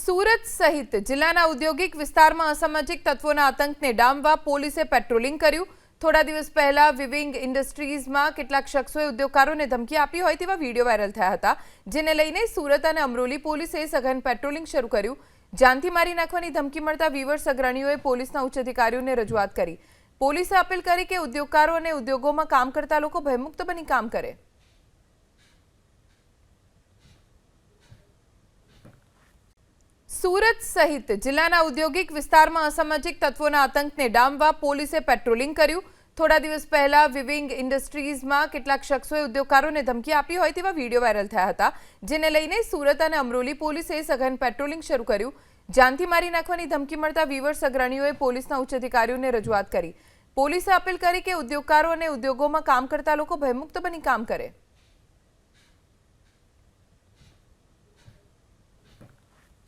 સુરત સહિત જિલ્લાના ઔદ્યોગિક વિસ્તારમાં અસામાજિક તત્વોના આતંકને ડામવા પોલીસે પેટ્રોલિંગ કર્યું. થોડા દિવસ પહેલા વિવિંગ ઇન્ડસ્ટ્રીઝમાં કેટલાક શખ્સોએ ઉદ્યોગકારોને ધમકી આપી હોય તેવા વીડિયો વાયરલ થયા હતા, જેને લઈને સુરત અને અમરોલી પોલીસે સઘન પેટ્રોલિંગ શરૂ કર્યું. જાનથી મારી નાખવાની ધમકી મળતા વિવર્સ અગ્રણીઓએ પોલીસના ઉચ્ચ અધિકારીઓને રજૂઆત કરી. પોલીસે અપીલ કરી કે ઉદ્યોગકારો અને ઉદ્યોગોમાં કામ કરતા લોકો ભયમુક્ત બની કામ કરે. સુરત સહિત જિલ્લાના ઔદ્યોગિક વિસ્તારમાં અસામાજિક તત્વોના આતંકને ડામવા પોલીસે પેટ્રોલિંગ કર્યું. થોડા દિવસ પહેલા વિવિંગ ઇન્ડસ્ટ્રીઝમાં કેટલાક શખ્સોએ ઉદ્યોગકારોને ધમકી આપી હોય તેવા વીડિયો વાયરલ થયા હતા, જેને લઈને સુરત અને અમરોલી પોલીસે સઘન પેટ્રોલિંગ શરૂ કર્યું. જાનથી મારી નાખવાની ધમકી મળતા વિવર્સ અગ્રણીઓએ પોલીસના ઉચ્ચ અધિકારીઓને રજૂઆત કરી. પોલીસે અપીલ કરી કે ઉદ્યોગકારો અને ઉદ્યોગોમાં કામ કરતા લોકો ભયમુક્ત બની કામ કરે.